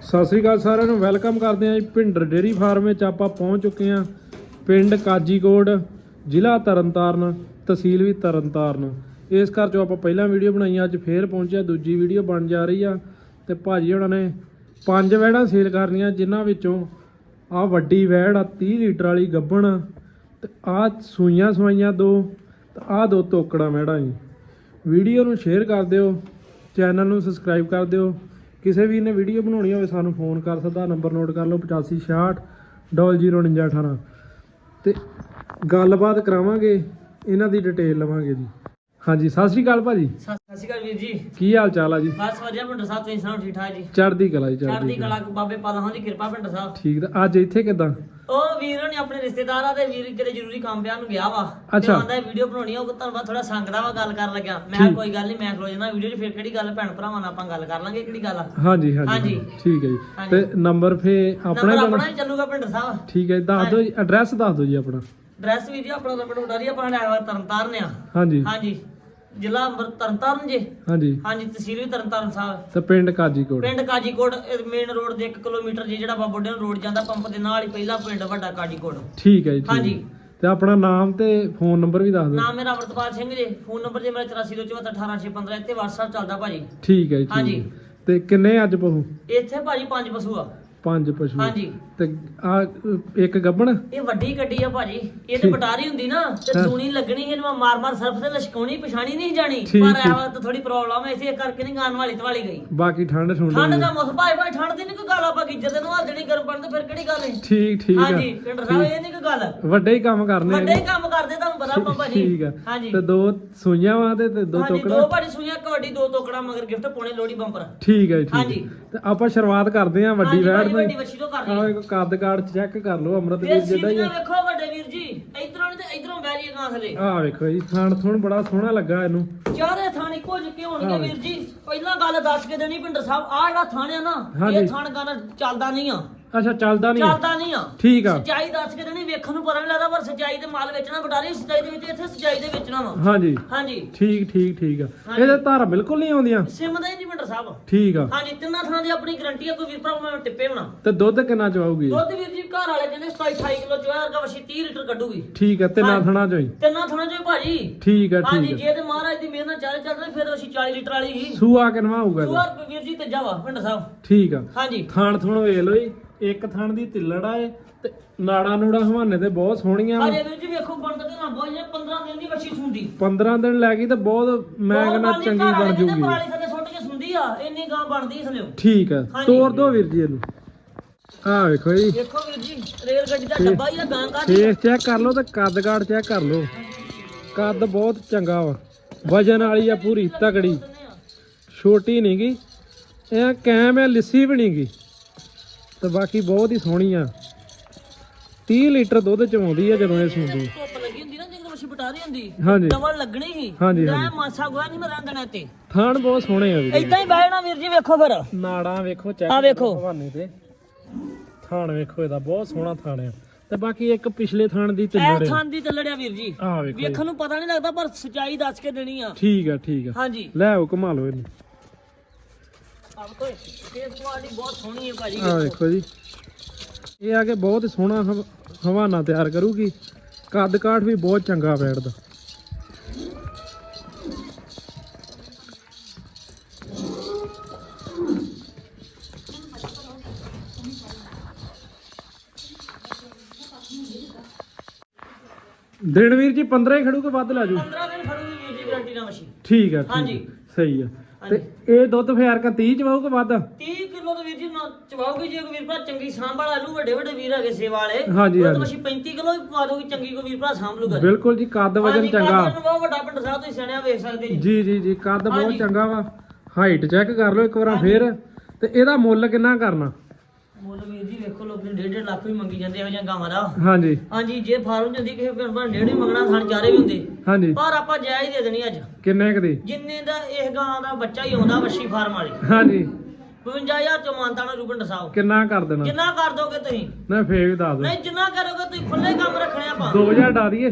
ਸਤਿ ਸ੍ਰੀ ਅਕਾਲ ਸਾਰਿਆਂ ਨੂੰ, ਵੈਲਕਮ ਕਰਦੇ ਹਾਂ ਜੀ ਭਿੰਡਰ ਡੇਰੀ ਫਾਰਮ ਵਿੱਚ ਆਪਾਂ ਪਹੁੰਚ ਚੁੱਕੇ ਹਾਂ ਪਿੰਡ ਕਾਜੀਕੋਟ, ਜ਼ਿਲ੍ਹਾ ਤਰਨਤਾਰਨ, ਤਹਿਸੀਲ ਵੀ ਤਰਨਤਾਰਨ। ਇਸ ਘਰ ਚੋਂ ਆਪਾਂ ਪਹਿਲਾਂ ਵੀਡੀਓ ਬਣਾਈ ਅੱਜ ਫੇਰ ਪਹੁੰਚਿਆ ਦੂਜੀ ਵੀਡੀਓ ਬਣ ਜਾ ਰਹੀ ਆ ਤੇ ਭਾਜੀ ਉਹਨਾਂ ਨੇ ਪੰਜ ਵਹਿੜਾਂ ਸੇਲ ਕਰਨੀਆਂ, ਜਿਨ੍ਹਾਂ ਵਿੱਚੋਂ ਆ ਵੱਡੀ ਵਹਿੜ ਆ 30 ਲੀਟਰ ਵਾਲੀ ਗੱਬਣ, ਤੇ ਆ ਸੂਈਆਂ ਸਵਾਈਆਂ ਦੋ, ਤੇ ਆ ਦੋ ਤੋਕੜਾ ਵਹਿੜਾਂ ਜੀ। ਵੀਡੀਓ ਨੂੰ ਸ਼ੇਅਰ ਕਰ ਦਿਓ, ਚੈਨਲ ਨੂੰ ਸਬਸਕ੍ਰਾਈਬ ਕਰ ਦਿਓ ਕਿਸੇ ਵੀ ਨੇ ਵੀਡੀਓ ਬਣਾਉਣੀ ਹੋਵੇ ਸਾਨੂੰ ਫੋਨ ਕਰ ਸਕਦਾ, ਨੰਬਰ ਨੋਟ ਕਰ ਲਓ 8566 004918 ਤੇ ਗੱਲਬਾਤ ਕਰਾਵਾਂਗੇ, ਇਹਨਾਂ ਦੀ ਡਿਟੇਲ ਲਵਾਂਗੇ ਜੀ। ਹਾਂਜੀ ਸਤਿ ਸ਼੍ਰੀ ਅਕਾਲ ਭਾਜੀ। ਸਤਿ ਸ਼੍ਰੀ ਅਕਾਲ ਵੀਰ ਜੀ। ਕੀ ਹਾਲ ਚਾਲ ਆ ਜੀ? ਬਸ ਵਧੀਆ ਭਿੰਡਰ ਸਾਹਿਬ ਤੁਸੀਂ ਸੁਣਾਓ ਠੀਕ ਠਾਕ ਜੀ? ਚੜ੍ਹਦੀ ਕਲਾ ਜੀ ਚੜ੍ਹਦੀ ਚੜ੍ਹਦੀ ਕਲਾ। ਕਲਾ ਬਾਬੇ ਪਾਲਾਹਾਂ ਦੀ ਕਿਰਪਾ ਭਿੰਡਰ ਸਾਹਿਬ। ਠੀਕ ਤਾਂ ਅੱਜ ਇੱਥੇ ਕਿਦਾਂ? ਉਹ ਵੀਰ ਨੇ ਆਪਣੇ ਰਿਸ਼ਤੇਦਾਰਾਂ ਦੇ ਵੀਰ ਕਿਤੇ ਜ਼ਰੂਰੀ ਕੰਮ ਪਿਆ ਨੂੰ ਗਿਆ ਵਾ। ਅੱਛਾ। ਆਂਦਾ ਵੀਡੀਓ ਬਣਾਉਣੀ ਆ ਉਹ ਤੁਹਾਨੂੰ ਥੋੜਾ ਸੰਗਦਾ ਵਾ ਗੱਲ ਕਰਨ ਲੱਗਿਆ। ਮੈਂ ਕਿਹਾ ਠੀਕ। ਕੋਈ ਗੱਲ ਨਹੀਂ ਮੈਂ ਖਲੋ ਜਾਣਾ ਵੀਡੀਓ 'ਚ ਫਿਰ ਕਿਹੜੀ ਗੱਲ ਭੈਣ ਭਰਾਵਾਂ ਨਾਲ ਆਪਾਂ ਗੱਲ ਕਰ ਲਾਂਗੇ ਕਿਹੜੀ ਗੱਲ ਆ? ਹਾਂਜੀ ਹਾਂਜੀ ਹਾਂਜੀ। ਠੀਕ ਹੈ ਜੀ। ਹਾਂਜੀ। ਤੇ ਨੰਬਰ ਫੇ ਆਪਣਾ ਹੀ ਆਪਣਾ ਦੇਣਾ ਹੀ ਚੱਲੂਗਾ ਭਿੰਡਰ ਸਾਹਿਬ। ਠੀਕ ਹੈ ਦੱਸ ਦਿਓ ਜੀ ਐਡਰੈਸ ਦੱਸ ਦਿਓ ਜੀ ਆਪਣਾ। ਡਰੈਸ ਵੀ ਜੀ ਆਪਣਾ ਤਾਂ ਪਿੰਡ ਉਡਾਰੀ ਆਪਾਂ ਵਾ ਤਰਨਤਾਰਨ ਆ। ਹਾਂਜੀ। ਹਾਂਜੀ। ਜ਼ਿਲ੍ਹਾ ਅੰਮ੍ਰਿਤ ਤਰਨਤਾਰਨ ਜੀ। ਹਾਂਜੀ। ਹਾਂਜੀ ਤਹਿਸੀਲ ਵੀ ਤਰਨਤਾਰਨ ਸਾਹਿਬ। ਤੇ ਪਿੰਡ ਕਾਜੀਕੋਟ। ਪਿੰਡ ਕਾਜੀਕੋਟ ਮੇਨ ਰੋਡ ਦੇ 1 ਕਿਲੋਮੀਟਰ ਜੀ ਜਿਹੜਾ ਬਾਬੋਡੇ ਨੂੰ ਰੋਡ ਜਾਂਦਾ ਪੰਪ ਦੇ ਨਾਲ ਹੀ ਪਹਿਲਾ ਪਿੰਡ ਵੱਡਾ ਕਾਜੀਕੋਟ। ਠੀਕ ਹੈ ਜੀ ਠੀਕ। ਹਾਂਜੀ। ਤੇ ਆਪਣਾ ਨਾਮ ਤੇ ਫੋਨ ਨੰਬਰ ਵੀ ਦੱਸ ਦਿਓ। ਨਾਮ ਮੇਰਾ ਅਮਰਤਪਾਲ ਸਿੰਘ ਜੀ। ਫੋਨ ਨੰਬਰ ਜੀ ਮੇਰਾ 8424188615 ਇੱਥੇ WhatsApp ਚੱਲਦਾ ਭਾਜੀ। ਠੀਕ ਹੈ ਜੀ ਠੀਕ ਹਾਂਜੀ। ਹੈ। ਤੇ ਕਿੰਨੇ ਅੱਜ ਪਹੂ ਇੱਥੇ ਭਾਜੀ ਪੰਜ ਪਸ਼ੂ ਆ। ਪੰਜ ਪਸ਼ੂ। ਹਾਂਜੀ। ਤੇ ਆ ਇੱਕ ਗੱਬਣ? ਇਹ ਵੱਡੀ ਗੱਡੀ ਆ ਭਾਜੀ। ਇਹ ਤੇ ਠੀਕ। ਬਟਾਰੀ ਹੁੰਦੀ ਨਾ ਤੇ ਹਾਂ। ਸੂਣੀ ਲੱਗਣੀ ਇਹਨੂੰ ਮਾਰ ਮਾਰ ਸਰਫ ਤੇ ਲਸ਼ਕਾਉਣੀ ਪਛਾਣੀ ਨਹੀਂ ਜਾਣੀ। ਠੀਕ, ਪਰ ਠੀਕ। ਇਹ ਤਾਂ ਥੋੜੀ ਪ੍ਰੋਬਲਮ ਹੈ ਇਸੇ ਕਰਕੇ ਨਹੀਂ ਗਾਣ ਵਾਲੀ ਤਵਾਲੀ ਗਈ। ਬਾਕੀ ਠੰਡ ਠੁੰਡ ਠੰਡ। ਦਾ ਮੌਸਮ ਭਾਈ ਭਾਈ ਠੰਡ ਦੀ ਨਹੀਂ ਕੋਈ ਗੱਲ ਆਪਾਂ ਗਿੱਜੇ ਦੇ ਨੂੰ ਹਾਲ ਦੇਣੀ ਗਰਮ ਪੜਨ ਤੇ ਫਿਰ ਕਿਹੜੀ ਗੱਲ ਹੈ? ਠੀਕ ਠੀਕ ਹਾਂਜੀ ਆ ਪਿੰਡ ਸਾਹਿਬ ਇਹ ਨਹੀਂ ਕੋਈ ਗੱਲ। ਵੱਡੇ ਹੀ ਕੰਮ ਕਰਨੇ ਆ ਵੱਡੇ। ਹੀ ਕੰਮ ਕਰਦੇ ਤੁਹਾਨੂੰ ਪਤਾ ਆਪਾਂ ਭਾਜੀ। ਠੀਕ ਆ। ਹਾਂਜੀ। ਤੇ ਦੋ ਸੂਈਆਂ ਵਾ ਤੇ ਤੇ ਦੋ ਹਾਂਜੀ ਦੋ ਟੋਕਰਾ ਭਾਜੀ ਸੂਈਆਂ ਕਬੱਡੀ ਦੋ ਟੋਕੜਾ ਮਗਰ ਗਿਫਟ ਪਾਉਣੇ ਲੋੜੀ ਬੰਪਰ। ਠੀਕ ਹੈ ਜੀ, ਠੀਕ ਹਾਂਜੀ। ਹੈ। ਤੇ ਆਪਾਂ ਸ਼ੁਰੂਆਤ ਕਰਦੇ ਆ ਵੱਡੀ ਹਾਂਜੀ ਵੈੜ ਭਾਜੀ, ਵੱਡੀ ਵੱਛੀ ਤੋਂ ਕਰ ਆਹ ਲਈ ਇੱਕ ਕੱਦ ਕਾਰਡ ਚੈੱਕ ਕਰ ਲਓ ਅਮਰਤਵੀਰ ਫਿਰ ਜਿੱਦਾਂ ਹੀ ਸੀਟੀਆਂ ਵੇਖੋ ਵੱਡੇ ਵੀਰ ਜੀ ਇਧਰੋਂ ਤੇ ਇਧਰੋਂ ਬਹਿ ਜੀ ਗਾਂ ਥਲੇ। ਆਹ ਵੇਖੋ ਜੀ ਥਣ ਥੁਣ ਬੜਾ ਸੋਹਣਾ ਲੱਗਾ ਇਹਨੂੰ। ਚਾਰੇ ਥਾਣ ਇੱਕੋ ਜਿਹੇ ਹੋਣਗੇ ਹਾਂ। ਵੀਰ ਜੀ। ਪਹਿਲਾਂ ਗੱਲ ਦੱਸ ਕੇ ਦੇਣੀ ਭਿੰਡਰ ਸਾਹਿਬ ਆਹ ਜਿਹੜਾ ਥਾਣ ਆ ਨਾ ਹਾਂਜੀ। ਇਹ ਥਾਣ ਗਾਣਾ ਚੱਲਦਾ ਨਹੀਂ ਆ। ਅੱਛਾ ਚੱਲਦਾ ਨਹੀਂ ਚੱਲਦਾ ਨਹੀਂ ਆ। ਠੀਕ ਆ। ਸਚਾਈ ਦੱਸ ਕੇ ਦੇਣੀ ਵੇਖਣ ਨੂੰ ਪਤਾ ਨਹੀਂ ਲੱਗਦਾ ਪਰ ਸਚਾਈ ਤੇ ਮਾਲ ਵੇਚਣਾ ਬਟਾਰੀ ਸਚਾਈ ਦੇ ਵਿੱਚ ਇੱਥੇ ਸਚਾਈ ਦੇ ਵੇਚਣਾ ਵਾ। ਹਾਂਜੀ। ਹਾਂਜੀ। ਠੀਕ ਠੀਕ ਠੀਕ ਆ। ਹਾਂਜੀ। ਇਹਦੇ ਧਾਰਾ ਬਿਲਕੁਲ ਨਹੀਂ ਆਉਂਦੀਆਂ। ਸਿਮ ਦਾ ਭਿੰਡਰ ਸਾਹਿਬ। ਠੀਕ ਆ। ਹਾਂਜੀ ਤਿੰਨਾਂ ਥਾਂ ਦੀ ਆਪਣੀ ਗਰੰਟੀ ਆ ਕੋਈ ਵੀਰ ਭਰਾ ਮੈਂ ਟਿੱਪੇ ਹੋਣਾ। ਤੇ ਦੁੱਧ ਕਿੰਨਾ ਚਵਾਉਗੀ ਦੁੱਧ ਵੀਰ ਜੀ ਘਰ ਵਾਲੇ ਕਹਿੰਦੇ 27 28 ਕਿਲੋ ਚੋਇਆ ਵਰਗਾ ਵਸ਼ੀ 30 ਲੀਟਰ ਕੱਢੂਗੀ। ਠੀਕ ਆ ਤੇ ਨਾ ਹਾਂਜੀ। ਥਣਾ ਚੋਈ ਤਿੰਨਾਂ ਥਾਂ ਚੋਂ ਭਾਜੀ। ਠੀਕ ਆ ਹਾਂਜੀ ਠੀਕ ਆ। ਜੇ ਤੇ ਮਹਾਰਾਜ ਦੀ ਮਿਹਰ ਨਾਲ ਚੱਲ ਚੱਲਦੇ ਫਿਰ ਅਸੀਂ 40 ਲੀਟਰ ਵਾਲੀ ਹੀ। ਸੂਆ ਕਿੰਨਾ ਹੋਊਗਾ ਇਹਦਾ? ਸੁਆਰ ਵੀਰ ਜੀ ਤੇ ਜਾਵਾ ਪਿੰਡ ਸਾਹਿਬ। ਠੀਕ ਆ। ਹਾਂਜੀ। ਥਾਣ ਥੁਣ ਵੇਖ ਲਓ ਜੀ। ਇੱਕ ਥਣ ਦੀ ਤਿੱਲੜ ਇਹ ਤੇ ਨਾੜਾ ਨੂੜਾ ਹਵਾਨੇ ਤੇ ਬਹੁਤ ਸੋਹਣੀਆਂ ਵਾਂ। ਅਜੇ ਵੀਰ ਜੀ ਵੇਖੋ ਬਣਦਾ ਤੇ ਨਾ ਜੇ 15 ਦਿਨ ਦੀ ਬੱਚੀ ਸੁੰਦੀ 15 ਦਿਨ ਲੈ ਗਈ ਤੇ ਬਹੁਤ ਮੈਂ ਕਹਿੰਦਾ ਚੰਗੀ ਬਣ ਜੂਗੀ। ਪਰਾਲੀ ਥੱਲੇ ਸੁੱਟ ਕੇ ਸੁੰਦੀ ਆ ਇੰਨੀ ਗਾਂ ਬਣਦੀ ਥੱਲੇ। ਠੀਕ ਆ ਹਾਂਜੀ। ਤੋਰ ਦੋ ਵੀਰ ਜੀ ਇਹਨੂੰ। ਆ ਵੇਖੋ ਜੀ। ਵੇਖੋ ਵੀਰ ਜੀ ਰੇਲ ਗੱਡੀ ਦਾ ਡੱਬਾ ਹੀ ਆ ਗਾਂ ਫੇਸ ਚੈੱਕ ਕਰ ਲਓ ਤੇ ਕੱਦ ਕਾੜ ਚੈੱਕ ਕਰ ਲਓ। ਕੱਦ ਬਹੁਤ ਚੰਗਾ ਵਾ। ਵਜਨ ਵਾਲੀ ਆ ਪੂਰੀ ਤਗੜੀ ਛੋਟੀ ਨੀ ਗੀ। ਇਹ ਕੈਮ ਹੈ ਲਿੱਸੀ ਵੀ ਨੀ ਗੀ। ਤੇ ਬਾਕੀ ਬਹੁਤ ਹੀ ਸੋਹਣੀ ਆ। 30 ਲੀਟਰ ਦੁੱਧ ਚਵਾਉਂਦੀ ਆ ਜਦੋਂ ਇਹ ਸੁੰਦੀ। ਧੁੱਪ ਲੱਗੀ ਹੁੰਦੀ ਨਾ ਜਿੰਗ ਮੱਛੀ ਬਟਾਰੀ ਹੁੰਦੀ। ਹਾਂਜੀ। ਡਬਲ ਲੱਗਣੀ ਸੀ। ਹਾਂਜੀ, ਮੈਂ ਹਾਂਜੀ। ਮਾਸਾ ਗੋਆ ਨਹੀਂ ਮੈਂ ਰਹਿੰਦਣਾ ਤੇ ਥਾਣ ਬਹੁਤ ਸੋਹਣੇ ਆ ਵੀਰ। ਇਦਾਂ ਹੀ ਬਹਿਣਾ ਵੀਰ ਜੀ ਵੇਖੋ ਫਿਰ। ਨਾੜਾਂ ਵੇਖੋ ਚੈੱਕ ਆਹ ਵੇਖੋ। ਹਵਾਨੇ ਤੇ। ਥਾਣ ਵੇਖੋ ਇਹਦਾ ਬਹੁਤ ਸੋਹਣਾ ਥਾਣ ਆ। ਤੇ ਬਾਕੀ ਇੱਕ ਪਿਛਲੇ ਥਾਣ ਦੀ ਤਿੱਲੜ ਥਾਂ ਦੀ ਚੱਲੜਿਆ ਵੀਰ ਜੀ। ਆ ਵੇਖੋ ਜੀ। ਵੇਖਣ ਨੂੰ ਪਤਾ ਨਹੀਂ ਲੱਗਦਾ ਪਰ ਸਚਾਈ ਦੱਸ ਕੇ ਦੇਣੀ ਆ। ਠੀਕ ਆ ਠੀਕ ਆ। ਹਾਂਜੀ। ਲੈ ਘੁਮਾ ਲਓ ਇਹਨੂੰ ਆਪ ਕੋਈ ਫੇਸ ਕੁਆਲਿਟੀ ਬਹੁਤ ਸੋਹਣੀ ਹੈ ਭਾਜੀ ਆ ਵੇਖੋ ਜੀ। ਇਹ ਆ ਕੇ ਬਹੁਤ ਸੋਹਣਾ ਹਵ- ਹਵਾਨਾ ਤਿਆਰ ਕਰੂਗੀ। ਕੱਦ ਕਾਠ ਵੀ ਬਹੁਤ ਚੰਗਾ ਬੈਠਦਾ। ਦਿਨ ਵੀਰ ਜੀ 15 ਹੀ ਖੜੂ ਕੇ ਵੱਧ ਲੈ ਜੂ। 15 ਦਿਨ ਖੜੂਗੀ ਵੀਰ ਜੀ ਗਾਰੰਟੀ ਨਾਲ ਮਸ਼ੀਨ। ਠੀਕ ਆ ਠੀਕ ਆ। ਹਾਂਜੀ। ਸਹੀ ਆ। ਤੇ ਇਹ ਦੁੱਧ ਫੇਰ ਕਾ 30 ਚ ਵਾਹੂ ਕੇ ਵੱਧ? 30 ਕਿਲੋ ਦੇ ਵੀਰ ਜੀ ਨਾ ਚਵਾਓਗੇ ਜੇ ਕੋਈ ਵੀਰ ਭਰਾ ਚੰਗੀ ਸਾਂਭਲ ਆਲੂ ਵੱਡੇ ਵੱਡੇ ਵੀਰ ਹੈਗੇ ਸੇਵਾ ਵਾਲੇ ਹਾਂਜੀ, ਹਾਂਜੀ। ਮਸ਼ੀਨ 35 ਕਿਲੋ ਵੀ ਪਵਾ ਦੋਗੀ ਚੰਗੀ ਕੋਈ ਵੀਰ ਭਰਾ ਸਾਂਭ ਲੂਗਾ ਬਿਲਕੁਲ ਜੀ ਕੱਦ ਵਜਨ ਹਾਂਜੀ, ਚੰਗਾ। ਬਹੁਤ ਵੱਡਾ ਪਿੰਡ ਸਾਹਿਬ ਤੁਸੀਂ ਸਿਆਣਿਆ ਵੇਖ ਸਕਦੇ ਜੀ। ਜੀ ਜੀ ਜੀ ਕੱਦ ਬਹੁਤ ਹਾਂਜੀ। ਚੰਗਾ ਵਾ। ਹਾਈਟ ਚੈੱਕ ਕਰ ਲਓ ਇੱਕ ਵਾਰ ਫੇਰ। ਤੇ ਇਹਦਾ ਮੁੱਲ ਕਿੰਨਾ ਕਰਨਾ ਮੁੱਲ ਵੀਰ ਜੀ ਵੇਖੋ ਲੋਕੀ 1.5 ਲੱਖ ਵੀ ਮੰਗੀ ਜਾਂਦੇ ਇਹੋ ਜਿਹੀਆਂ ਗਾਵਾਂ ਦਾ। ਹਾਂਜੀ। ਹਾਂਜੀ ਜੇ ਫਾਰਮ ਹੁੰਦੀ ਕਿਸੇ ਪਿੰਡ ਭਰਾ ਡੇਢ ਮੰਗਣਾ ਥਣ ਚਾਰੇ ਵੀ ਹੁੰਦੇ। ਹਾਂਜੀ। ਪਰ ਆਪਾਂ ਜਾਇਜ਼ ਦੇ ਦੇਣੀ ਅੱਜ। ਕਿੰਨੇ ਕੁ ਦੀ? ਜਿੰਨੇ ਦਾ ਇਹ ਗਾਂ ਦਾ ਬੱਚਾ ਹੀ ਆਉਂਦਾ ਵੱਛੀ ਫਾਰਮ ਵਾਲੀ। ਹਾਂਜੀ। 55000 ਚ ਮਾਨਤਾ ਨਾਲ ਰੂਪਨ ਸਾਹਿਬ। ਕਿੰਨਾ ਕਰ ਦੇਣਾ? ਜਿੰਨਾ ਕਰ ਦੋਗੇ ਤੁਸੀਂ। ਨਾ ਫੇਰ ਵੀ ਦੱਸ ਦਿਓ। ਨਹੀਂ ਜਿੰਨਾ ਕਰੋਗੇ ਤੁਸੀਂ ਖੁੱਲੇ ਕੰਮ ਰੱਖਣੇ ਆਪਾਂ। 2000 ਡਾ ਦਈਏ।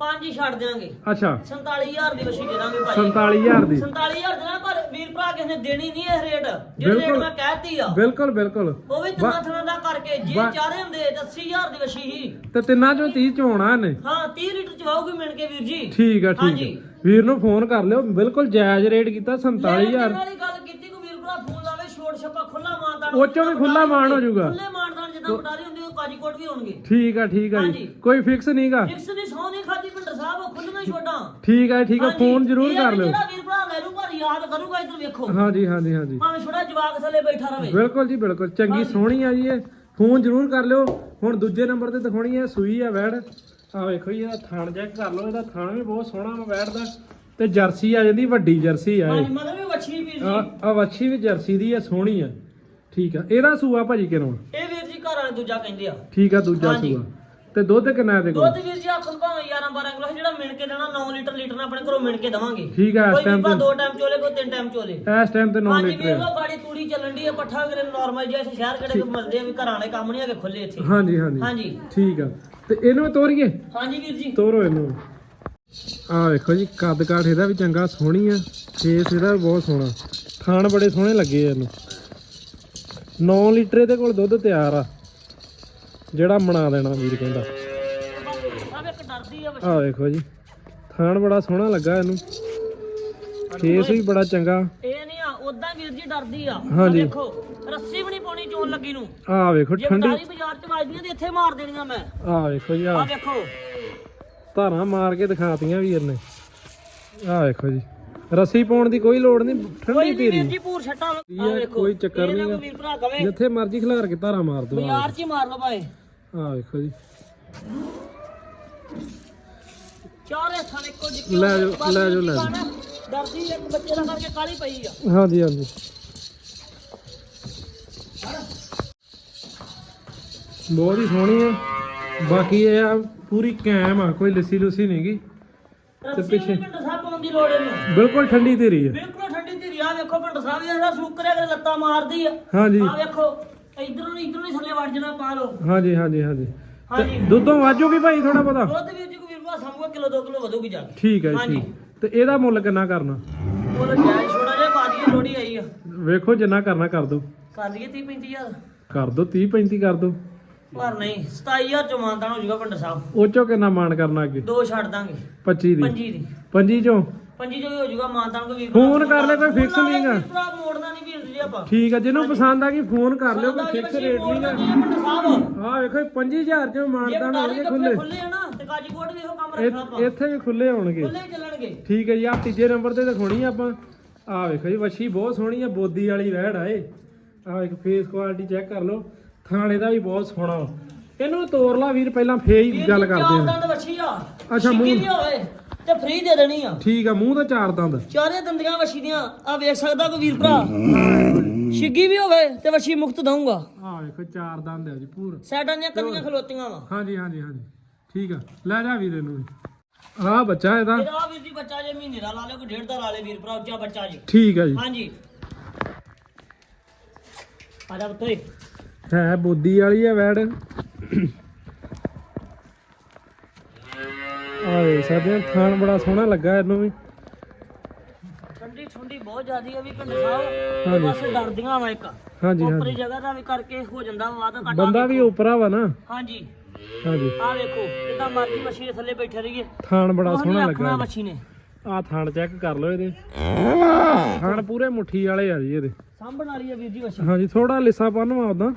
ਪੰਜ ਹੀ ਛੱਡ ਦਿਆਂਗੇ। ਅੱਛਾ। 47000 ਦੀ ਵਸ਼ੀ ਦੇ ਦਾਂਗੇ ਭਾਈ। 47000 ਦੀ। 47000 ਦੇਣਾ ਪਰ ਵੀਰ ਭਰਾ ਕਿਸੇ ਨੇ ਦੇਣੀ ਨਹੀਂ ਇਹ ਰੇਟ। ਜਿਹੜੇ ਰੇਟ ਬਿਲਕੁਲ। ਮੈਂ ਕਹਿਤੀ ਆ। ਬਿਲਕੁਲ ਬਿਲਕੁਲ। ਉਹ ਵੀ ਤਿੰਨਾਂ ਥਣਾਂ ਦਾ ਕਰਕੇ ਜੇ ਬਾ- ਚਾਰੇ ਹੁੰਦੇ ਤਾਂ 80000 ਦੀ ਵਸ਼ੀ ਹੀ ਤੇ ਤਿੰਨਾਂ ਚੋਂ 30 ਚ ਹੋਣਾ ਇਹਨੇ। ਹਾਂ 30 ਲੀਟਰ ਚਵਾਉਗੀ ਮਿਣ ਕੇ ਵੀਰ ਜੀ। ਠੀਕ ਆ ਠੀਕ ਹਾਂਜੀ। ਆ ਵੀਰ ਨੂੰ ਫੋਨ ਕਰ ਲਿਓ। ਬਿਲਕੁਲ ਜਾਇਜ਼ ਰੇਟ ਕੀਤਾ 47000 ਲੈਣ ਦੇਣ ਵਾਲੀ ਗੱਲ ਕੀਤੀ ਕੋਈ ਵੀਰ ਭਰਾ ਫੋਨ ਲਾਵੇ ਛੋੜ ਛੱਪਾ ਖੁੱਲਾ ਮਾਨਦਾਨ ਉਹ ਚੋਂ ਵੀ ਖੁੱਲਾ ਮਾਣ ਹੋ ਜਾਊਗਾ। ਖੁੱਲੇ ਜਿੱਦਾਂ ਬਟਾਰੀ ਹੁੰਦੀ ਉਹ ਕਾਜੀਕੋਟ ਵੀ ਹੋਣਗੇ ਠੀਕ ਆ ਠੀਕ ਆ ਜੀ। ਹਾਂਜੀ। ਕੋਈ ਫਿਕਸ ਨਹੀਂਗਾ ਫਿਕਸ ਦੀ ਸੌ ਨਹੀਂ ਖਾਦੀ ਭਿੰਡਰ ਸਾਹਿਬ ਖੁੱਲੀਆਂ ਹੀ ਛੋਡਾਂ ਠੀਕ ਆ ਠੀਕ ਆ ਹਾਂਜੀ, ਫੋਨ ਜ਼ਰੂਰ ਇਹ ਆ ਕਰ ਵੀ ਲਿਓ। ਜਿਹੜਾ ਵੀਰ ਭਰਾ ਲੈ ਲੂ ਪਰ ਯਾਦ ਕਰੂਗਾ ਇੱਧਰ ਵੇਖੋ। ਹਾਂਜੀ ਹਾਂਜੀ ਹਾਂਜੀ। ਭਾਵੇਂ ਛੋੜਾ ਜਵਾਕ ਥੱਲੇ ਬੈਠਾ ਰਵੇ। ਬਿਲਕੁਲ ਜੀ ਬਿਲਕੁਲ। ਚੰਗੀ। ਸੋਹਣੀ ਆ ਜੀ ਇਹ। ਫੋਨ ਜ਼ਰੂਰ ਕਰ ਲਿਓ। ਹੁਣ ਦੂਜੇ ਨੰਬਰ ਤੇ ਦਿਖਾਉਣੀ ਹੈ ਸੂਈ ਆ ਵੈੜ। ਆ ਵੇਖੋ ਜੀ ਇਹਦਾ ਥਣ ਚੈੱਕ ਕਰ ਲਓ। ਇਹਦਾ ਥਣ ਵੀ ਬਹੁਤ ਸੋਹਣਾ ਵਾ ਵੈੜ ਦਾ। ਤੇ ਜਰਸੀ ਆ ਜਾਂਦੀ ਵੱਡੀ ਜਰਸੀ ਆ ਹਾਂਜੀ ਇਹ ਮਤਲਬ ਵੀ ਵੱਛੀ ਵੀਰ ਜੀ। ਆ ਵੱਛੀ ਵੀ ਜਰਸੀ ਦੀ ਆ ਸੋਹਣੀ ਆ। ਠੀਕ ਆ। ਇਹਦਾ ਸੂਆ ਭਾਜੀ ਕਿਨੋਂ ਇਹ ਵਾਲੇ ਦੂਜਾ ਕਹਿੰਦੇ ਆ। ਠੀਕ ਆ ਦੂਜਾ ਹਾਂਜੀ। ਸੂਆ। ਤੇ ਦੁੱਧ ਕਿੰਨਾ ਇਹਦੇ ਕੋਲ? ਦੁੱਧ ਵੀਰ ਜੀ ਆਖਣ ਭਾਵੇਂ 11 12 ਕਿਲੋ ਜਿਹੜਾ ਮਿਣ ਕੇ ਦੇਣਾ 9 ਲੀਟਰ ਲੀਟਰ ਨਾਲ ਆਪਣੇ ਘਰੋਂ ਮਿਣ ਕੇ ਦਵਾਂਗੇ। ਠੀਕ ਆ ਕੋਈ ਇਸ ਵੀਰ ਭਰਾ ਤੇ ਦੋ ਟਾਈਮ ਚੋਲੇ ਕੋਈ ਤਿੰਨ ਟਾਈਮ ਚੋਲੇ। ਇਸ ਟਾਈਮ ਤੇ 9 ਹਾਂਜੀ ਵੀਰ। ਲੋ ਗਾੜੀ ਤੂੜੀ ਚੱਲਣ ਦੀ ਹੈ ਪੱਠਾ ਕਿਰੇ ਨਾਰਮਲ ਜਿਹਾ ਇੱਥੇ ਸ਼ਹਿਰ ਕਿਹੜੇ ਕੋ ਮਿਲਦੇ ਆ ਵੀ ਘਰਾਂ ਵਾਲੇ ਕੰਮ ਨਹੀਂ ਹੈਗੇ ਖੁੱਲੇ ਇੱਥੇ। ਹਾਂਜੀ ਹਾਂਜੀ। ਹਾਂਜੀ। ਠੀਕ ਆ। ਤੇ ਇਹਨੂੰ ਤੋਰੀਏ? ਹਾਂਜੀ ਵੀਰ ਜੀ। ਤੋਰੋ ਇਹਨੂੰ। ਆ ਵੇਖੋ ਜੀ ਕੱਦ ਕਾਠ ਇਹਦਾ ਵੀ ਚੰਗਾ ਸੋਹਣੀ ਆ। ਫੇਸ ਇਹਦਾ ਵੀ ਬਹੁਤ ਸੋਹਣਾ। ਥਾਣ ਬੜੇ ਸੋਹਣੇ ਲੱਗੇ ਆ ਇਹਨੂੰ। 9 ਲੀਟਰ ਇਹਦੇ ਕੋਲ ਦੁੱਧ ਤਿਆਰ ਆ। ਜਿਹੜਾ ਬਣਾ ਦੇਣਾ ਵੀਰ ਕਹਿੰਦਾ। ਆ ਵੇਖੋ ਜੀ ਥਾਣ ਬੜਾ ਸੋਹਣਾ ਲੱਗਾ ਇਹਨੂੰ। ਫੇਸ ਵੀ ਬੜਾ ਚੰਗਾ। ਇਹ ਨਹੀਂ ਆ ਉਦਾਂ ਵੀਰ ਜੀ ਡਰਦੀ ਆ। ਹਾਂਜੀ। ਦੇਖੋ ਰੱਸੀ ਵੀ ਨਹੀਂ ਪਾਉਣੀ ਚੋਣ ਲੱਗੀ ਨੂੰ। ਆ ਵੇਖੋ ਠੰਡੀ ਬਾਜ਼ਾਰ ਚ ਵੱਜਦੀਆਂ ਤੇ ਇੱਥੇ ਮਾਰ ਦੇਣੀਆਂ ਮੈਂ। ਆ ਵੇਖੋ ਜੀ ਆ ਦੇਖੋ ਧਾਰਾਂ ਮਾਰ ਕੇ ਦਿਖਾਤੀਆਂ ਵੀਰ ਨੇ ਆ ਵੇਖੋ ਜੀ ਰੱਸੀ ਪਾਉਣ ਦੀ ਕੋਈ ਲੋੜ ਨਹੀਂ ਠੰਡੀ ਨਹੀਂ ਵੀਰ ਪੀਰੀ ਜੀ ਪੂਰ ਛੱਟਾਂ ਇਹ ਆ, ਕੋਈ ਚੱਕਰ ਇਹ ਨਾ ਨੀ ਕੋਈ ਗਾ। ਵੀਰ ਭਰਾ ਕਵੇ। ਜਿੱਥੇ ਮਰਜ਼ੀ ਖਿਲਾਰ ਕੇ ਧਾਰਾਂ ਮਾਰ ਦੋ ਬਾਜ਼ਾਰ ਚ ਮਾਰ ਲਓ ਭਾਏ ਆ ਵੇਖੋ ਜੀ। ਚਾਰੇ ਥਾਂ ਇੱਕੋ ਜਿੱਕੇ ਲੈ ਜਾਓ, ਬਸ ਲੈ ਜਾਓ, ਵੀਰ ਜੀ ਲੈ ਜਾਓ। ਖਾਣਾ, ਡਰਦੀ ਇੱਕ ਬੱਚੇ ਦਾ ਕਰਕੇ ਕਾਲੀ ਪਈ ਆ। ਹਾਂਜੀ ਹਾਂਜੀ। ਬਹੁਤ ਹੀ ਸੋਹਣੀ ਹੈ ਬਾਕੀ ਇਹ ਆ ਪੂਰੀ ਕੈਮ ਆ ਕੋਈ ਲੱਸੀ ਲੁੱਸੀ ਨਹੀਂਗੀ ਰੱਸੀ ਪਿੱਛੇ- ਵੀ ਪਿੰਡ ਸਾਹਿਬ ਪਾਉਣ ਦੀ ਲੋੜ ਇਹਨੂੰ ਬਿਲਕੁਲ ਠੰਡੀ ਧੀਰੀ ਹੈ ਬਿਲਕੁਲ ਠੰਡੀ ਧੀਰੀ ਆ ਵੇਖੋ ਪਿੰਡ ਸਾਹਿਬ ਇਹਦਾ ਸੂਕਰਿਆ ਕਰ ਲੱਤਾਂ ਮਾਰਦੀ ਆ। ਹਾਂਜੀ। ਆ ਵੇਖੋ। ਇਧਰੋਂ ਨਹੀਂ ਇਧਰੋਂ ਨਹੀਂ ਥੱਲੇ ਵੜ ਜਾਣਾ ਪਾ ਲਓ। ਹਾਂਜੀ ਹਾਂਜੀ ਹਾਂਜੀ। ਹਾਂਜੀ। ਤੇ ਦੁੱਧੋਂ ਵਾਜੂਗੀ ਭਾਈ ਥੋੜਾ ਪਤਾ ਦੁੱਧ ਵੀਰ ਜੀ ਕੋਈ ਵੀਰ ਭਰਾ ਸਾਹਮਣੇ ਕਿਲੋ 2 ਕਿਲੋ ਵਧੂਗੀ ਜਾ ਕੇ। ਠੀਕ ਹੈ ਜੀ ਹਾਂਜੀ। ਠੀਕ। ਤੇ ਇਹਦਾ ਮੁੱਲ ਕਿੰਨਾ ਕਰਨਾ? ਉਹ ਜਾਇ ਛੋੜਾ ਜਿਹਾ ਬਾਦੀ ਲੋੜੀ ਆਈ ਆ। ਵੇਖੋ ਜਿੰਨਾ ਕਰਨਾ ਕਰ ਦੋ ਕਰ ਲਈਏ 30 35000 ਕਰ ਦੋ 30 35 ਕਰ ਦੋ ਪਰ ਨਹੀਂ 27000 ਚ ਹੋ ਜਾਊਗਾ ਪਿੰਡ ਸਾਹਿਬ। ਉਹ ਚੋਂ ਕਿੰਨਾ ਮਾਨ ਕਰਨਾ ਅੱਗੇ? ਦੋ ਛੱਡ ਦਾਂਗੇ। 25 ਦੀ। ਪੰਜੀ ਦੀ। 25 ਚੋਂ? ਪੰਜੀ ਜੋ ਵੀ ਹੋ ਜਾਊਗਾ ਮਾਨਦਾਨ ਕੋ ਵੀਰ ਫੋਨ ਕਰ ਲੈ, ਕੋਈ fix ਨੀ ਗਾ। ਭਰਾ ਮੋੜਨਾ ਨਹੀਂ ਵੀਰ ਜੀ ਆਪਾਂ। ਠੀਕ ਹੈ ਜਿਹਨੂੰ ਪਸੰਦ ਆ ਗਈ ਫੋਨ ਕਰ ਲਿਓ ਕੋਈ ਫਿਕਸ ਰੇਟ ਨਹੀਂ ਨਹੀਂ ਆ। ਪਿੰਡ ਸਾਹਿਬ ਆ ਵੇਖੋ 25000 ਚੋਂ ਜੇ ਮਾਨਦਾਨ ਬਟਾਲੀ ਹੋਣਗੇ ਖੁੱਲੇ ਖੁੱਲੇ ਆ ਨਾ ਤੇ ਕਾਜੀਕੋਟ ਵੀ ਇਹੋ ਕੰਮ ਰੱਖਣਾ ਆਪਾਂ। ਇੱਥੇ ਵੀ ਖੁੱਲੇ ਹੋਣਗੇ ਖੁੱਲੇ ਹੀ ਚੱਲਣਗੇ। ਠੀਕ ਹੈ ਜੀ ਆ ਤੀਜੇ ਨੰਬਰ ਤੇ ਦਿਖਾਉਣੀ ਆ ਆਪਾਂ। ਆ ਵੇਖੋ ਜੀ ਵੱਛੀ ਬਹੁਤ ਸੋਹਣੀ ਆ ਬੋਦੀ ਵਾਲੀ ਵਹਿੜ ਆ ਇਹ। ਆ ਇੱਕ ਫੇਸ ਕੁਆਲਿਟੀ ਚੈੱਕ ਕਰ ਲਓ। ਥਾਣੇ ਦਾ ਵੀ ਬਹੁਤ ਸੋਹਣਾ ਵਾ। ਇਹਨੂੰ ਤੋਰ ਲਾ ਵੀਰ ਪਹਿਲਾਂ ਫੇਰ ਹੀ ਗੱਲ ਕਰਦੇ ਆ। ਦੰਦ ਵੱਛੀ ਆ। ਅੱਛਾ, ਛਿੱਕੀ ਮੂੰਹ। ਵੀ ਹੋਵੇ ਤੇ ਫ੍ਰੀ ਦੇ ਦੇਣੀ ਆ। ਠੀਕ ਆ ਮੂੰਹ ਤਾਂ ਚਾਰ ਦੰਦ। ਚਾਰੇ ਦੰਦੀਆਂ ਵੱਛੀ ਦੀਆਂ ਆ ਵੇਖ ਸਕਦਾ ਕੋਈ ਵੀਰ ਭਰਾ? ਛਿੱਗੀ ਵੀ ਹੋਵੇ ਤੇ ਵੱਛੀ ਮੁਕਤ ਦਊਂਗਾ। ਆ ਵੇਖੋ ਚਾਰ ਦੰਦ ਆ ਜੀ ਪੂਰਾ। ਸਾਈਡਾਂ ਦੀਆਂ ਕੰਨੀਆਂ ਖਲੋਤੀਆਂ ਵਾ। ਹਾਂਜੀ ਹਾਂਜੀ ਹਾਂਜੀ। ਠੀਕ ਆ ਲੈ ਜਾ ਵੀਰ ਇਹਨੂੰ ਆ ਬੱਚਾ ਇਹਦਾ। ਇਹਦਾ ਵੀਰ ਜੀ ਬੱਚਾ ਜੇ ਮਹੀਨੇ ਦਾ ਲਾ ਲੇ ਕੋਈ ਡੇਢ ਦਾ ਲਾ ਲੇ ਵੀਰ ਭਰਾ ਉੱਚਾ ਬੱਚਾ ਜੀ। ਠੀਕ ਆ ਜੀ। ਹਾਂਜੀ। ਆ ਜਾ ਬਤੋਈ ਹੈ ਬੋਦੀ ਵਾਲੀ ਆ ਵੈੜ। ਸਕਦੇ ਆ। ਥਾਣ ਬੜਾ ਸੋਹਣਾ ਲੱਗਾ ਇਹਨੂੰ ਵੀ। ਠੰਡੀ ਠੰਡੀ ਬਹੁਤ ਜ਼ਿਆਦੀ ਆ ਵੀ ਪਿੰਡ ਸਾਹਿਬ। ਬਸ ਡਰਦੀਆਂ ਵਾ ਇੱਕ। ਹਾਂਜੀ ਉੱਪਰੀ ਜਗ੍ਹਾ ਦਾ ਵੀ ਕਰਕੇ ਹੋ ਜਾਂਦਾ ਵਾਦ ਘਟਾ ਬੰਦਾ ਵੀ ਉਪਰਾ ਵਾ ਨਾ। ਹਾਂਜੀ। ਹਾਂਜੀ। ਆ ਵੇਖੋ ਕਿਦਾਂ ਮਰਜ਼ੀ ਮੱਛੀ ਦੇ ਥੱਲੇ ਬੈਠੇ ਰਹੀਏ। ਥਾਣ ਬੜਾ ਸੋਹਣਾ ਲੱਗਾ ਮੱਛੀ ਨੇ ਆ ਥਾਣ ਚੈੱਕ ਕਰ ਲਓ ਇਹਦੇ। ਥਾਣ ਪੂਰੇ ਮੁੱਠੀ ਵਾਲੇ ਆ ਜੀ ਇਹਦੇ। ਸਾਂਭਣ ਵਾਲੀ ਆ ਵੀਰ ਜੀ ਮੱਛੀ ਹਾਂਜੀ ਥੋੜਾ ਲਿੱਸਾ ਵਾ ਉਦਾਂ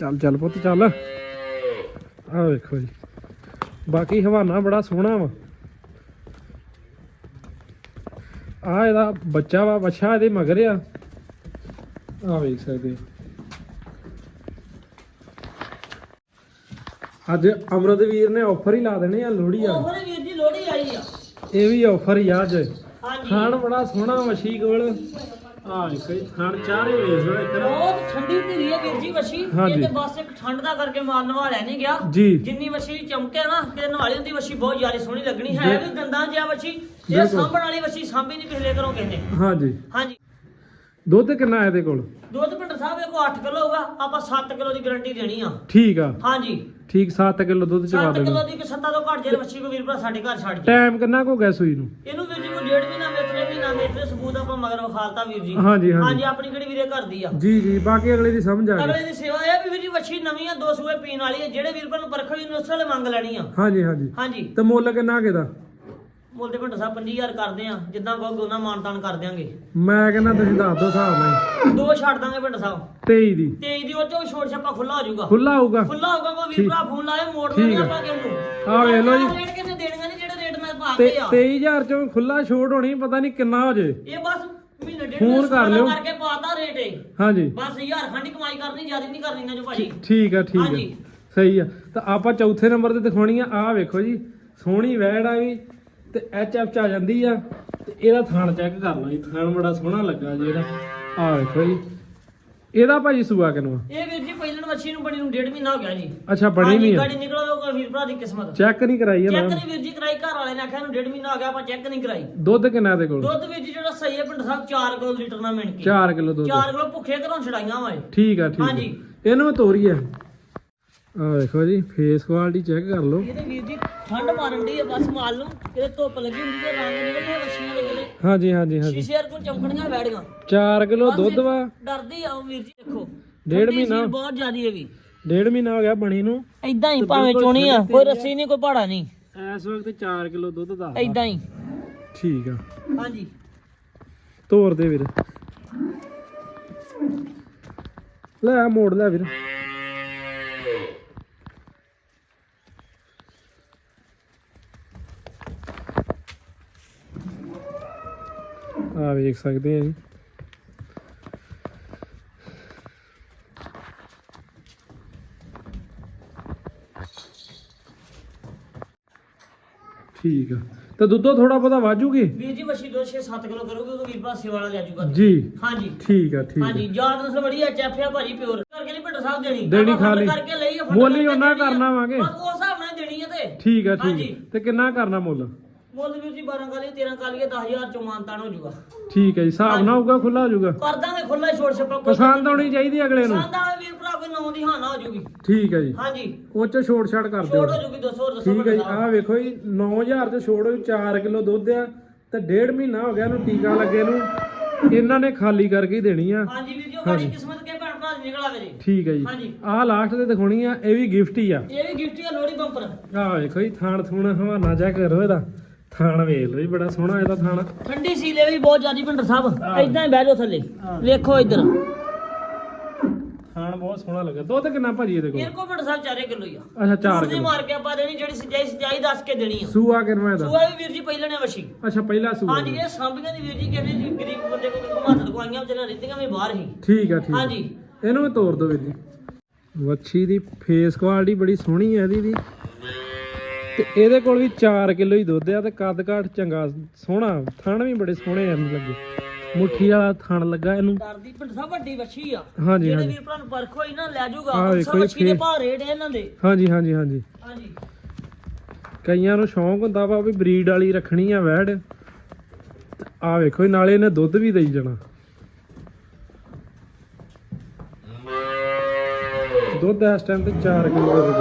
ਚੱਲ ਚੱਲ ਪੁੱਤ ਚੱਲ। ਆ ਵੇਖੋ ਜੀ। ਬਾਕੀ ਹਵਾਨਾ ਬੜਾ ਸੋਹਣਾ ਵਾ। ਆ ਇਹਦਾ ਬੱਚਾ ਵਾ ਬੱਚਾ ਇਹਦੇ ਮਗਰ ਆ। ਆ ਵੇਖ ਸਕਦੇ ਅੱਜ ਅਮਰਦਵੀਰ ਨੇ ਆਫਰ ਹੀ ਲਾ ਦੇਣੇ ਆ ਲੋਹੜੀ ਆ ਉਹ ਫਿਰ ਵੀਰ ਜੀ ਲੋੜੀ ਆਈ ਆ। ਇਹ ਵੀ ਆਫਰ ਹੀ ਆ ਅੱਜ। ਹਾਂਜੀ। ਖਾਣ ਬੜਾ ਸੋਹਣਾ ਮੱਛੀ ਕੋਲ। ਆ ਜੀ ਖਾਣ ਚਾਰੇ ਵੇਖ ਲਓ ਇੱਕ ਨਾ। ਬਹੁਤ ਠੰਡੀ ਧੀਰੀ ਹੈ ਵੀਰ ਜੀ ਮੱਛੀ ਹਾਂਜੀ। ਇਹ ਤੇ ਬਸ ਇੱਕ ਠੰਡ ਦਾ ਕਰਕੇ ਮਾਰ ਨਵਾਲਿਆ ਨਹੀਂ ਗਿਆ। ਜੀ। ਜਿੰਨੀ ਮੱਛੀ ਚਮਕੇ ਨਾ ਕਿ ਨਵਾਲੀ ਹੁੰਦੀ ਮੱਛੀ ਬਹੁਤ ਜ਼ਿਆਦਾ ਸੋਹਣੀ ਲੱਗਣੀ। ਹੈ ਬਿਲ- ਵੀ ਦੰਦਾਂ ਜਿਹਾ ਮੱਛੀ ਇਹ ਬਿਲਕੁਲ। ਸਾਂਭਣ ਵਾਲੀ ਮੱਛੀ ਸਾਂਭੀ ਨਹੀਂ ਪਿਛਲੇ ਘਰੋਂ ਕਿਸੇ ਨੇ। ਹਾਂਜੀ। ਹਾਂਜੀ। ਦੁੱਧ ਕਿੰਨਾ ਇਹਦੇ ਕੋਲ? ਦੁੱਧ ਪਿੰਡ ਸਾਹਿਬ ਇਹ ਕੋ 8 ਕਿਲੋ ਹੋਊਗਾ। ਆਪਾਂ 7 ਕਿਲੋ ਦੀ ਗਾਰੰਟੀ ਦੇਣੀ ਆ। ਠੀਕ ਆ। ਹਾਂਜੀ। ਠੀਕ 7 ਕਿਲੋ ਦੁੱਧ ਚਵਾ 7 ਕਿਲੋ ਦੇਣਾ ਦੀ ਕਿ ਸੱਤਾ ਤੋਂ ਘੱਟ ਜੇ ਵੱਛੀ ਕੋ ਵੀਰ ਭਰਾ ਸਾਡੇ ਘਰ ਛੱਡ ਜੇ। ਟਾਈਮ ਕਿੰਨਾ ਕੁ ਹੋ ਗਿਆ ਸੂਈ ਨੂੰ? ਇਹਨੂੰ ਵੀਰ ਜੀ ਕੋ ਡੇਢ ਮਹੀਨਾ ਮੇਤਰੇ ਮਹੀਨਾ ਮੇਤਰੇ ਸਬੂਤ ਆਪਾਂ ਮਗਰ ਵਿਖਾਲਤਾ ਵੀਰ ਜੀ। ਹਾਂਜੀ ਹਾਂਜੀ। ਹਾਂਜੀ ਆਪਣੀ ਕਿਹੜੀ ਵੀਰੇ ਘਰ ਦੀ ਆ? ਜੀ ਜੀ ਬਾਕੀ ਅਗਲੇ ਦੀ ਸਮਝ ਆ ਗਈ। ਅਗਲੇ ਦੀ ਸੇਵਾ ਇਹ ਆ ਵੀ ਵੀਰ ਜੀ ਵੱਛੀ ਨਵੀਂ ਆ ਦੋ ਸੂਏ ਪੀਣ ਵਾਲੀ ਆ ਜਿਹੜੇ ਵੀਰ ਭਰਾ ਨੂੰ ਪਰਖ ਹੋਈ ਉਸ ਵੇਲੇ ਮੰਗ ਲੈਣੀ ਆ। ਹਾਂਜੀ ਹਾਂਜੀ। ਹਾਂਜੀ। ਤੇ ਮੁੱਲ ਕਿੰਨਾ ਕਿਦਾ ਮੁੱਲ ਦੇ ਭੰਡਾ ਸਾਹਿਬ 25000 ਕਰਦੇ ਆ ਜਿੱਦਾਂ ਕਹੋਗੇ ਉਹਨਾਂ ਮਾਨਤਾਨ ਕਰ ਦਿਆਂਗੇ। ਮੈਂ ਕਹਿੰਦਾ ਤੁਸੀਂ ਦੱਸ ਦਿਓ ਹਿਸਾਬ ਨਾਲ। ਦੋ ਛੱਡ ਦਾਂਗੇ ਭੰਡਾ ਸਾਹਿਬ। 23 ਦੀ। 23 ਦੀ ਉਹ ਚੋਂ ਛੋੜ ਛੱਪਾ ਖੁੱਲਾ ਹੋ ਜਾਊਗਾ। ਖੁੱਲਾ ਹੋਊਗਾ। ਖੁੱਲਾ ਹੋਊਗਾ ਕੋਈ ਵੀਰ ਠੀਕ। ਭਰਾ ਫੋਨ ਲਾਏ ਮੋੜ ਠੀਕ ਲਾਂਗੇ ਆ। ਆਪਾਂ ਕਿਉਂ ਆਹ ਵੇਖ ਲਓ ਜੀ। ਰੇਟ ਕਿੰਨੇ ਨੇ ਪਾ ਤੇ ਕੇ ਆ। 23000 ਚੋਂ ਖੁੱਲਾ ਛੋੜ ਹੋਣੀ ਪਤਾ ਨਹੀਂ ਕਿੰਨਾ ਹੋ ਜੇ। ਇਹ ਬਸ ਮਹੀਨੇ ਡੇਢ ਫੋਨ ਮਹੀਨੇ ਕਰ ਲਿਓ। ਕਰਕੇ ਪਾਤਾ ਰੇਟ ਇਹ। ਹਾਂਜੀ। ਬਸ ਹਜ਼ਾਰ ਖੰਡ ਕਮਾਈ ਕਰਨੀ ਜ਼ਿਆਦਾ ਨਹੀਂ ਕਰਨੀ ਨਾ ਜੋ ਭਾਜੀ। ਠੀਕ ਆ ਠੀਕ ਆ। ਹਾਂਜੀ। ਸਹੀ ਆ। ਤਾਂ ਆਪਾਂ ਚੌਥੇ ਨੰਬਰ ਤੇ ਦਿਖਾਉਣੀ ਆ ਆਹ ਵੇਖੋ ਜੀ। ਸੋਹਣੀ ਵੈੜ ਆ ਵੀ ਤੇ ਐਚ ਐਫ ਚ ਆ ਜਾਂਦੀ ਆ। ਤੇ ਇਹਦਾ ਥਣ ਚੈੱਕ ਕਰ ਲਓ ਜੀ ਥਣ ਬੜਾ ਸੋਹਣਾ ਲੱਗਾ ਜੀ ਇਹਦਾ। ਆਹ ਵੇਖੋ ਜੀ। ਇਹਦਾ ਭਾਜੀ ਸੂਆ ਕਿਨੂੰ ਆ? ਇਹ ਵੀਰ ਜੀ ਪਹਿਲਣ ਮੱਛੀ ਨੂੰ ਬਣੀ ਨੂੰ ਡੇਢ ਮਹੀਨਾ ਹੋ ਗਿਆ ਜੀ। ਅੱਛਾ ਬਣੀ ਹਾਂਜੀ, ਨਹੀਂ ਆ। ਗਾੜੀ ਨਿਕਲੋ ਕੋਈ ਵੀਰ ਭਰਾ ਦੀ ਕਿਸਮਤ। ਚੈੱਕ ਨਹੀਂ ਕਰਾਈ ਆ ਚੈੱਕ ਨਹੀਂ ਵੀਰ ਜੀ ਕਰਾਈ ਘਰ ਵਾਲੇ ਨੇ ਆਖਿਆ ਇਹਨੂੰ ਡੇਢ ਮਹੀਨਾ ਹੋ ਗਿਆ ਆਪਾਂ ਚੈੱਕ ਨਹੀਂ ਕਰਾਈ। ਦੁੱਧ ਕਿੰਨਾ ਦੇ ਕੋਲ? ਦੁੱਧ ਵੀਰ ਜੀ ਜਿਹੜਾ ਸਹੀ ਹੈ ਪਿੰਡ ਸਾਹਿਬ 4 ਕਿਲੋ ਲੀਟਰ ਨਾਲ ਮਿਣ ਕੇ। 4 ਕਿਲੋ ਦੁੱਧ। 4 ਕਿਲੋ ਭੁੱਖੇ ਘਰੋਂ ਛਡਾਈਆਂ ਵਾ ਇਹ। ਠੀਕ ਆ ਠੀਕ ਆ। ਹਾਂਜੀ। ਇਹਨੂੰ ਤੋਰੀ ਆ। ਆਹ ਵੇਖੋ ਜੀ ਫੇਸ ਕੁਆਲਿਟੀ ਚੈੱਕ ਕਰ ਲਓ। ਇਹ ਤੇ ਵੀਰ ਜੀ ਠੰਡ ਮਾਰਨ ਦੀ ਹੈ ਬਸ ਮਾਲ ਨੂੰ। ਕਿਤੇ ਧੁੱਪ ਲੱਗੀ ਹੁੰਦੀ ਤੇ ਰੰਗ ਨਿਕਲਦੇ ਵੱਛੀਆਂ ਦੇ ਕਿਤੇ ਹਾਂਜੀ ਹਾਂਜੀ ਹਾਂਜੀ। ਸ਼ੀਸ਼ੇ ਵਰਗੂ ਚਮਕਣੀਆਂ ਬੈੜੀਆਂ 4 ਕਿਲੋ ਦੁੱਧ ਵਾ। ਡਰਦੀ ਆ ਉਹ ਵੀਰ ਜੀ ਦੇਖੋ। ਡੇਢ ਮਹੀਨਾ। ਬਹੁਤ ਜ਼ਿਆਦੀ ਹੈ ਵੀ ਡੇਢ ਮਹੀਨਾ ਹੋ ਗਿਆ ਬਣੀ ਨੂੰ। ਐਦਾਂ ਹੀ ਭਾਵੇਂ ਚੋਣੀ ਆ ਕੋਈ। ਰੱਸੀ ਨਹੀਂ ਕੋਈ ਪਹਾੜਾ ਨਹੀਂ। ਇਸ ਵਕਤ 4 ਕਿਲੋ ਦੁੱਧ ਦਾ। ਐਦਾਂ ਹੀ। ਠੀਕ ਆ। ਹਾਂਜੀ। ਤੋਰ ਦੇ ਵੀਰ। ਲੈ ਮੋੜ ਲੈ ਵੀਰ। ਆ ਵੇਖ ਸਕਦੇ ਆ ਜੀ। ਠੀਕ ਆ। ਤੇ ਦੁੱਧੋ ਥੋੜਾ ਬਹੁਤਾ ਵਾਜੂਗੀ? ਵੀਰ ਜੀ ਮੱਛੀ ਦੋ 6-7 ਕਿਲੋ ਕਰੋਗੇ ਉਹ ਵੀਰ ਸੇਵਾ ਵਾਲਾ ਲੈ ਜਾਊਗਾ ਜੀ। ਹਾਂਜੀ। ਠੀਕ ਆ ਠੀਕ ਹਾਂਜੀ ਆ ਯਾਦ ਨਸਲ ਬੜੀ ਚੈਫਿਆ ਭਾਜੀ ਪਿਓਰ। ਕਰਕੇ ਨਹੀਂ ਭੱਟ ਸਾਹਿਬ ਦੇਣੀ। ਦੇਣੀ ਆਪਾਂ ਖਾਲੀ। ਕਰਕੇ ਲਈ ਆ, ਹੀ ਕਰਕੇ ਉਹਨਾਂ। ਕਰਨਾ ਵਾਂਗੇ। ਬਸ ਉਸ ਹਿਸਾਬ ਨਾਲ ਦੇਣੀ ਆ ਤੇ। ਠੀਕ ਆ ਠੀਕ। ਹਾਂਜੀ। ਆ। ਤੇ ਕਿੰਨਾ ਕਰਨਾ ਮੁੱਲ? ਮੁੱਲ ਵੀਰ ਜੀ 12 ਕਾਲੀ 13 ਕਾਲੀ 10000 ਚੋਂ ਮਾਨਤਾਨ ਹੋ ਜਾਊਗਾ ਠੀਕ ਹੈ ਜੀ ਹਿਸਾਬ ਨਾ ਹੋਊਗਾ ਖੁੱਲਾ ਹੋ ਜਾਊਗਾ ਕਰ ਦਾਂਗੇ ਖੁੱਲਾ ਛੋੜ ਛੱਪਾ ਪਸੰਦ ਆਉਣੀ ਚਾਹੀਦੀ ਅਗਲੇ ਨੂੰ। ਪਸੰਦ ਆਵੇ ਵੀਰ ਨੌ ਹੋ ਠੀਕ ਹੈ ਜੀ। ਹਾਂਜੀ। ਉਹ ਚ ਛੋੜ ਛਾੜ ਕਰ ਦਿਓ। ਛੋੜ ਹੋ ਦੱਸੋ ਹੋਰ ਦੱਸੋ ਠੀਕ ਹੈ ਜੀ। ਆਹ ਵੇਖੋ ਜੀ 9000 ਚ ਛੋੜ ਹੋਈ 4 ਕਿਲੋ ਦੁੱਧ ਆ ਤੇ ਡੇਢ ਮਹੀਨਾ ਹੋ ਗਿਆ ਇਹਨੂੰ ਟੀਕਾ ਲੱਗੇ ਨੂੰ। ਇਹਨਾਂ ਨੇ ਖਾਲੀ ਕਰਕੇ ਹੀ ਦੇਣੀ ਆ। ਹਾਂਜੀ ਵੀਰ ਜੀ ਉਹ। ਬੜੀ ਕਿਸਮਤ ਕੇ ਭੈਣ ਭਰਾ ਦੀ ਨਿਕਲ ਆਵੇ ਜੀ। ਠੀਕ ਹੈ ਜੀ। ਹਾਂਜੀ। ਆਹ ਲਾਸਟ ਤੇ ਦਿਖਾਉਣੀ ਆ ਇਹ ਵੀ ਗਿਫਟ ਹੀ ਆ। ਇਹ ਵੀ ਗਿਫਟ ਆ ਲੋੜੀ ਬੰਪਰ। ਆਹ ਵੇਖੋ ਜੀ ਥਾਣ ਥੂਣ ਹਵਾਨਾ ਜਾ ਕਰੋ ਇਹਦਾ। ਥਾਣ ਵੇਖ ਲਓ ਜੀ ਬੜਾ ਸੋਹਣਾ ਇਹਦਾ ਥਾਣ। ਠੰਡੀ ਸੀਲੇ ਵੀ ਬਹੁਤ ਜ਼ਿਆਦੀ ਭਿੰਡਰ ਸਾਹਿਬ। ਹਾਂ। ਐਦਾਂ ਹੀ ਬਹਿ ਜਾਓ ਥੱਲੇ। ਹਾਂ। ਵੇਖੋ ਇੱਧਰ। ਥਾਣ ਬਹੁਤ ਸੋਹਣਾ ਲੱਗਾ। ਦੁੱਧ ਕਿੰਨਾ ਭਾਜੀ ਇਹਦੇ ਕੋਲ? ਇਹ ਕੋ ਭਿੰਡਰ ਸਾਹਿਬ 4 ਕਿਲੋ ਹੀ ਆ। ਅੱਛਾ 4 ਝੂਠ ਨਹੀਂ ਕਿਲੋ। ਮਾਰ ਕੇ ਆਪਾਂ ਦੇਣੀ ਜਿਹੜੀ ਸਜਾਈ ਸਜਾਈ ਦੱਸ ਕੇ ਦੇਣੀ ਆ। ਸੂਆ ਕਿੰਨਾ ਇਹਦਾ? ਸੂਆ ਵੀ ਵੀਰ ਜੀ ਪਹਿਲਾਂ ਨੇ ਵਸ਼ੀ ਅੱਛਾ ਪਹਿਲਾ ਸੂਆ ਹਾਂਜੀ ਇਹ ਸਾਂਭੀਆਂ ਦੀ ਵੀਰ ਜੀ ਕਹਿੰਦੇ ਜੀ ਗਰੀਬ ਬੰਦੇ ਕੋਲ ਘਮਾਤ ਦਵਾਈਆਂ ਵਿਚਾਰੀਆਂ ਰਹਿੰਦੀਆਂ ਵੀ ਬਾਹਰ ਹੀ। ਠੀਕ ਆ ਠੀਕ ਆ। ਹਾਂਜੀ। ਇਹਨੂੰ ਵੀ ਤੋੜ ਦਿਓ ਵੀਰ ਜੀ। ਵੱਛੀ ਦੀ ਫੇਸ ਕੁਆਲਿਟੀ ਬੜੀ ਸੋਹਣੀ ਹੈ ਇਹਦੀ ਵੀ। ਤੇ ਇਹਦੇ ਕੋਲ ਵੀ 4 ਕਿਲੋ ਹੀ ਦੁੱਧ ਆ ਤੇ ਕੱਦ ਕਾਠ ਚੰਗਾ ਸੋਹਣਾ। ਥਣ ਵੀ ਬੜੇ ਸੋਹਣੇ ਆ ਮੈਨੂੰ ਲੱਗੇ। ਮੁੱਠੀ ਵਾਲਾ ਥਣ ਲੱਗਾ ਇਹਨੂੰ। ਡਰਦੀ ਪਿੰਡ ਸਾਹਿਬ ਵੱਡੀ ਵੱਛੀ ਆ। ਹਾਂਜੀ ਜਿਹੜੇ ਹਾਂਜੀ। ਵੀਰ ਭਰਾ ਨੂੰ ਪਰਖ ਹੋਈ ਨਾ ਲੈ ਜਾਊਗਾ ਆਹ ਸਭ ਵੇਖੋ ਇਹ ਵੱਛੀ ਦੇ ਫੇਰ- ਭਾਅ ਰੇਟ ਹੈ ਇਹਨਾਂ ਦੇ। ਹਾਂਜੀ ਹਾਂਜੀ ਹਾਂਜੀ। ਹਾਂਜੀ। ਕਈਆਂ ਨੂੰ ਸ਼ੌਂਕ ਹੁੰਦਾ ਵਾ ਵੀ ਬਰੀਡ ਵਾਲੀ ਰੱਖਣੀ ਆ ਵੈੜ। ਆ ਵੇਖੋ ਨਾਲੇ ਇਹਨੇ ਦੁੱਧ ਵੀ ਦੇਈ ਜਾਣਾ। ਦੁੱਧ ਇਸ ਟਾਈਮ ਤੇ 4 ਕਿਲੋ ਦੇ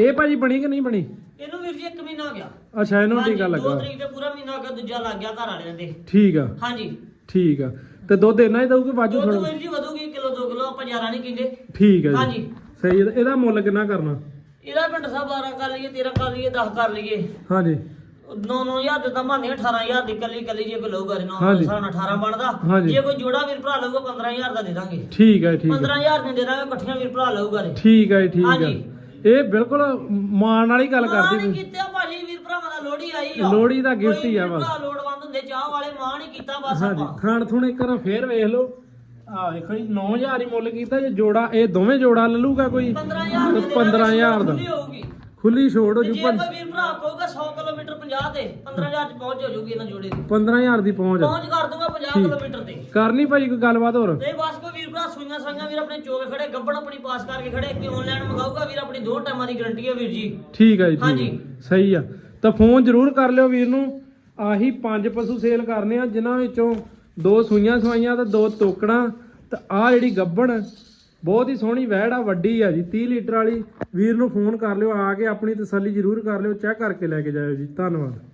ਇਹ ਭਾਜੀ ਬਣੀ ਕਿ ਨਹੀਂ ਬਣੀ? ਇਹਨੂੰ ਵੀਰ ਜੀ 1 ਮਹੀਨਾ ਹੋ ਗਿਆ। ਅੱਛਾ ਇਹਨੂੰ ਟੀਕਾ ਦੋ ਲੱਗਾ। ਤਰੀਕ ਤੇ ਪੂਰਾ ਮਹੀਨਾ ਹੋ ਗਿਆ ਦੂਜਾ ਲੱਗ ਗਿਆ ਘਰ ਵਾਲਿਆਂ ਦੇ। ਠੀਕ ਆ। ਹਾਂਜੀ। ਠੀਕ ਆ। ਤੇ ਦੁੱਧ ਇੰਨਾ ਹੀ ਦਊਗੀ ਬਾਜੂ ਦੁੱਧ ਥੋੜਾ ਵੀਰ ਜੀ ਵਧੂਗੀ ਕਿਲੋ 2 ਕਿਲੋ ਆਪਾਂ ਜ਼ਿਆਦਾ ਨਹੀਂ ਕਹਿੰਦੇ ਠੀਕ ਆ ਜੀ। ਹਾਂਜੀ। ਸਹੀ ਹੈ ਇਹਦਾ ਮੁੱਲ ਕਿੰਨਾ ਕਰਨਾ? ਇਹਦਾ ਪਿੰਡ ਸਾਹਿਬ 12 ਕਰ ਲਈਏ 13 ਕਰ ਲਈਏ 10 ਕਰ ਲਈਏ। ਹਾਂਜੀ। 9-9000 ਦੇ ਤਾਂ ਮਾਨੇ 18000 ਦੀ ਕੱਲੀ ਕੱਲੀ ਜੇ ਕੋਈ ਲਊਗਾ ਰੇ 9 ਹਾਂਜੀ। ਹਿਸਾਬ ਨਾਲ 18 ਬਣਦਾ। ਜੇ ਕੋਈ ਜੋੜਾ ਵੀਰ ਭਰਾ ਲਊਗਾ 15000 ਦਾ ਦੇ ਦਾਂਗੇ। ਠੀਕ ਹੈ ਠੀਕ ਹੈ 15000 ਦੇ ਦੇ ਦਾਂਗੇ ਇਕੱਠੀਆਂ ਵੀਰ ਭਰਾ ਲਊਗਾ ਠੀਕ ਹੈ ਠੀਕ ਹੈ ਹਾਂਜੀ। ਇਹ ਬਿਲਕੁਲ ਮਾਣ ਵਾਲੀ ਗੱਲ ਮਾਣ ਕਰਦੀ ਹੀ ਤੁਸੀਂ। ਕੀਤਾ ਭਾਜੀ ਵੀਰ ਭਰਾਵਾਂ ਦਾ ਲੋੜੀ ਆਈ ਆ। ਲੋਹੜੀ ਦਾ gift ਕੋਈ ਹੀ ਆ ਵੀਰ ਬਸ। ਭਰਾ ਲੋੜਵੰਦ ਹੁੰਦੇ ਚਾਹ ਵਾਲੇ ਮਾਣ ਹੀ ਕੀਤਾ ਬਸ ਹਾਂਜੀ ਆਪਾਂ। ਖਾਣ ਥੁਣੇ ਕਰਾਂ ਫੇਰ ਵੇਖ ਲਓ। ਆ ਵੇਖੋ ਜੀ 9000 ਹੀ ਮੁੱਲ ਕੀਤਾ ਜੇ ਜੋੜਾ ਇਹ ਦੋਵੇਂ ਜੋੜਾ ਲੈ ਲੂਗਾ ਕੋਈ? 15000 ਤੇ 15000 ਦਾ। ਹੋਊਗੀ। ਖੁੱਲੀ ਛੋੜ ਹੋ ਤੇ ਜੂ ਜੇ ਕੋਈ ਵੀਰ ਭਰਾ ਕਹੂਗਾ 100 ਕਿਲੋਮੀਟਰ 50 ਤੇ 15000 ਚ ਪਹੁੰਚ ਹੋ ਜਾਊਗੀ ਇਹਨਾਂ ਜੋੜੇ ਦੀ। 15000 ਦੀ ਪਹੁੰਚ। ਪਹੁੰਚ ਕਰ ਦੂੰਗਾ 50 ਠੀਕ। ਕਿਲੋਮੀਟਰ ਤੇ। ਕਰਨੀ ਭਾਜੀ ਕੋਈ ਗੱਲਬਾਤ ਹੋਰ? ਨਹੀਂ ਬਸ ਕੋਈ ਵੀਰ ਭਰਾ ਸੂਈਆਂ ਸਾਈਆਂ ਵੀਰ ਆਪਣੇ ਚੋਕੇ ਖੜੇ ਗੱਬੜ ਆਪਣੀ ਪਾਸ ਕਰਕੇ ਖੜੇ ਕਿ ਆਨਲਾਈਨ ਮੰਗਾਊਗਾ ਵੀਰ ਆਪਣੀ ਦੋ ਟਾਈਮਾਂ ਦੀ ਗਾਰੰਟੀ ਹੈ ਵੀਰ ਜੀ। ਠੀਕ ਹੈ ਜੀ ਠੀਕ ਹਾਂਜੀ। ਹੈ। ਸਹੀ ਆ। ਤਾਂ ਫੋਨ ਜ਼ਰੂਰ ਕਰ ਲਿਓ ਵੀਰ ਨੂੰ। ਆਹੀ ਪੰਜ ਪਸ਼ੂ ਸੇਲ ਕਰਨੇ ਆ ਜਿਨ੍ਹਾਂ ਵਿੱਚੋਂ ਦੋ ਸੂਈਆਂ ਸਵਾਈਆਂ ਤੇ ਦੋ ਤੋਕੜਾਂ ਤੇ ਆ ਜਿਹੜੀ ਗੱਬਣ ਬਹੁਤ ਹੀ ਸੋਹਣੀ ਵੈੜ ਆ, ਵੱਡੀ ਆ ਜੀ 30 ਲੀਟਰ ਵਾਲੀ। ਵੀਰ ਨੂੰ ਫੋਨ ਕਰ ਲਿਓ, ਆ ਕੇ ਆਪਣੀ ਤਸੱਲੀ ਜ਼ਰੂਰ ਕਰ ਲਿਓ, ਚੈੱਕ ਕਰਕੇ ਲੈ ਕੇ ਜਾਇਓ ਜੀ। ਧੰਨਵਾਦ।